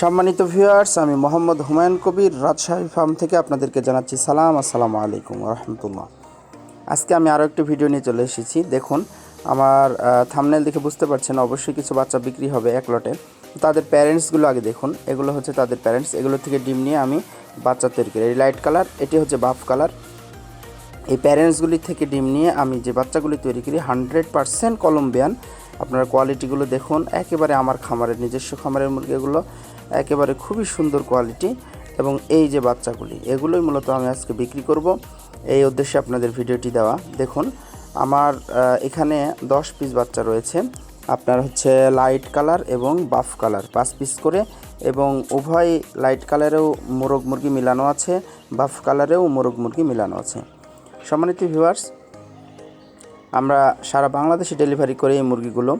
সম্মানিত ভিউয়ার্স আমি মোহাম্মদ হুমায়ুন কবির, রাজশাহী ফার্ম থেকে আপনাদেরকে জানাচ্ছি সালাম, আসসালামু আলাইকুম রহমতুল্লাহ। আজকে আমি আরও একটি ভিডিও নিয়ে চলে এসেছি। দেখুন, আমার থামনেল দেখে বুঝতে পারছেন, অবশ্যই কিছু বাচ্চা বিক্রি হবে এক লটে তাদের প্যারেন্টসগুলো আগে দেখুন, এগুলো হচ্ছে তাদের প্যারেন্টস এগুলো থেকে ডিম নিয়ে আমি বাচ্চা তৈরি করি। লাইট কালার এটি হচ্ছে বাফ কালার এই প্যারেন্টসগুলি থেকে ডিম নিয়ে আমি যে বাচ্চাগুলি তৈরি করি হান্ড্রেড পারসেন্ট কলম্বিয়ান আপনার কোয়ালিটিগুলো দেখুন, একেবারে আমার খামারের নিজস্ব খামারের মুরগিগুলো। একেবারে খুবই সুন্দর কোয়ালিটি এবং এই যে বাচ্চাগুলি, এগুলোই মূলত আমি আজকে বিক্রি করব। এই উদ্দেশ্যে আপনাদের ভিডিওটি দেওয়া। দেখুন, আমার এখানে দশ পিস বাচ্চা রয়েছে। আপনার হচ্ছে লাইট কালার এবং বাফ কালার পাঁচ পিস করে এবং উভয় লাইট কালারেও মোরগ মুরগি মিলানো আছে বাফ কালারেও মোরগ মুরগি মিলানো আছে। সম্মানিত ভিউয়ার্স আমরা সারা বাংলাদেশে ডেলিভারি করি এই মুরগিগুলো।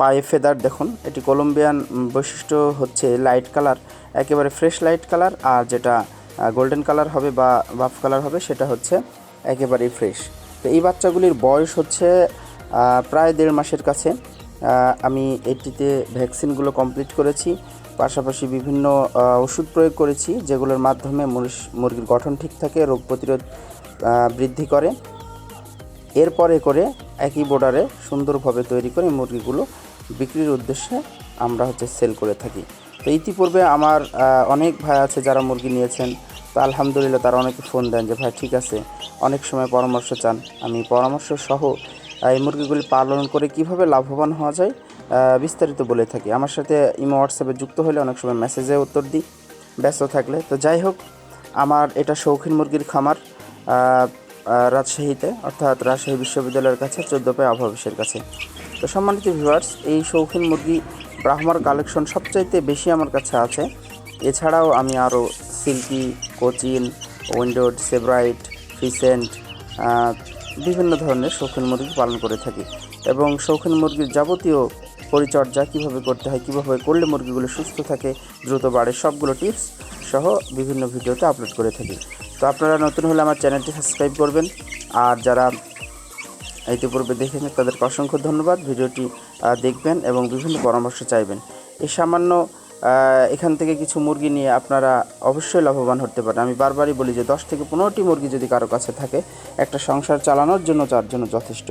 পায়ে ফেদার, দেখুন, এটি কলম্বিয়ান বৈশিষ্ট্য হচ্ছে লাইট কালার একেবারে ফ্রেশ লাইট কালার আর যেটা গোল্ডেন কালার হবে বা বাফ কালার হবে, সেটা হচ্ছে একেবারেই ফ্রেশ তো এই বাচ্চাগুলির বয়স হচ্ছে প্রায় দেড় মাসের কাছে। আমি এটিতে ভ্যাকসিনগুলো কমপ্লিট করেছি, পাশাপাশি বিভিন্ন ওষুধ প্রয়োগ করেছি, যেগুলোর মাধ্যমে মুরগির গঠন ঠিক থাকে, রোগ প্রতিরোধ বৃদ্ধি করে। এরপরে করে একই বর্ডারে সুন্দরভাবে তৈরি করে মুরগিগুলো বিক্রির উদ্দেশ্যে আমরা হচ্ছে সেল করে থাকি। তো ইতিপূর্বে আমার অনেক ভাই আছে যারা মুরগি নিয়েছেন। তো আলহামদুলিল্লাহ তারা অনেকে ফোন দেন যে, ভাই, ঠিক আছে, অনেক সময় পরামর্শ চান। আমি পরামর্শ সহ এই মুরগিগুলি পালন করে কীভাবে লাভবান হওয়া যায় বিস্তারিত বলে থাকি। আমার সাথে ইমো হোয়াটসঅ্যাপে যুক্ত হলে অনেক সময় মেসেজে উত্তর দিই, ব্যস্ত থাকলে। তো যাই হোক, আমার এটা শৌখিন মুরগির খামার রাজশাহীতে, অর্থাৎ রাজশাহী বিশ্ববিদ্যালয়ের কাছে, চোদ্দ পায় অভাবিসের কাছে। তো সম্মানিত ভিউয়ার্স এই শৌখিন মুরগি ব্রাহ্মার কালেকশন সবচাইতে বেশি আমার কাছে আছে। এছাড়াও আমি আরও silkie, Cochin, wyandotte, sebright, pheasant বিভিন্ন ধরনের শৌখিন মুরগি পালন করে থাকি। এবং শৌখিন মুরগির যাবতীয় পরিচর্যা, কীভাবে করতে হয়, কীভাবে করলে মুরগিগুলো সুস্থ থাকে, দ্রুত বাড়ে, সবগুলো টিপস সহ বিভিন্ন ভিডিওতে আপলোড করে থাকি। তো আপনারা নতুন হলে আমার চ্যানেলটি সাবস্ক্রাইব করবেন। আর যারা ইতিপূর্বে দেখেছেন তাদেরকে অসংখ্য ধন্যবাদ। ভিডিওটি দেখবেন এবং বিভিন্ন পরামর্শ চাইবেন। এই সামান্য এখান থেকে কিছু মুরগি নিয়ে আপনারা অবশ্যই লাভবান হতে পারেন। আমি বারবারই বলি যে দশ থেকে পনেরোটি মুরগি যদি কারও কাছে থাকে, একটা সংসার চালানোর জন্য যার জন্য যথেষ্ট।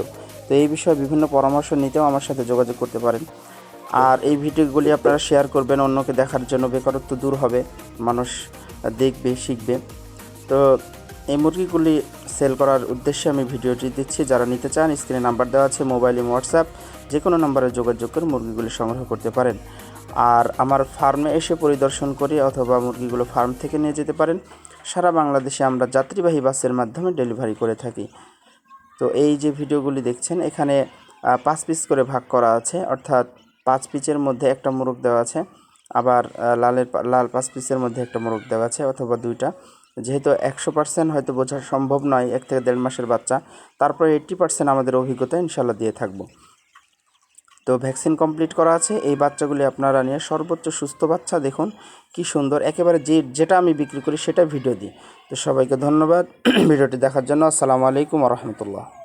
তো এই বিষয়ে বিভিন্ন পরামর্শ নিতেও আমার সাথে যোগাযোগ করতে পারেন। আর এই ভিডিওগুলি আপনারা শেয়ার করবেন, অন্যকে দেখার জন্য বেকারত্ব দূর হবে, মানুষ দেখবে, শিখবে। তো এই মুরগিগুলি সেল করার উদ্দেশ্যে আমি ভিডিওটি দিচ্ছি। যারা নিতে চান, স্ক্রিনে নাম্বার দেওয়া আছে, মোবাইল হোয়াটসঅ্যাপ যে কোনো নাম্বারে যোগাযোগ করে মুরগিগুলি সংগ্রহ করতে পারেন। আর আমার ফার্মে এসে পরিদর্শন করে অথবা মুরগিগুলো ফার্ম থেকে নিয়ে যেতে পারেন। সারা বাংলাদেশে আমরা যাত্রীবাহী বাসের মাধ্যমে ডেলিভারি করে থাকি। তো এই যে ভিডিওগুলি দেখছেন, এখানে পাঁচ পিস করে ভাগ করা আছে। অর্থাৎ পাঁচ পিচের মধ্যে একটা মোরগ দেওয়া আছে। আবার লালের লাল পাঁচ পিসের মধ্যে একটা মোরগ দেওয়া আছে অথবা দুইটা। যেহেতু একশো পার্সেন্ট হয়তো বোঝা সম্ভব নয়, এক থেকে দেড় মাসের বাচ্চা, তারপরে এইট্টি পার্সেন্ট আমাদের অভিজ্ঞতা ইনশাল্লাহ দিয়ে থাকব। তো ভ্যাকসিন কমপ্লিট করা আছে, এই বাচ্চাগুলি আপনারা নিয়ে সর্বোচ্চ সুস্থ বাচ্চা দেখুন, কি সুন্দর, একেবারে যে, যেটা আমি বিক্রি করি সেটা ভিডিও দিই। তো সবাইকে ধন্যবাদ, ভিডিওটি দেখার জন্য আসসালামু আলাইকুম রহমতুল্লাহ।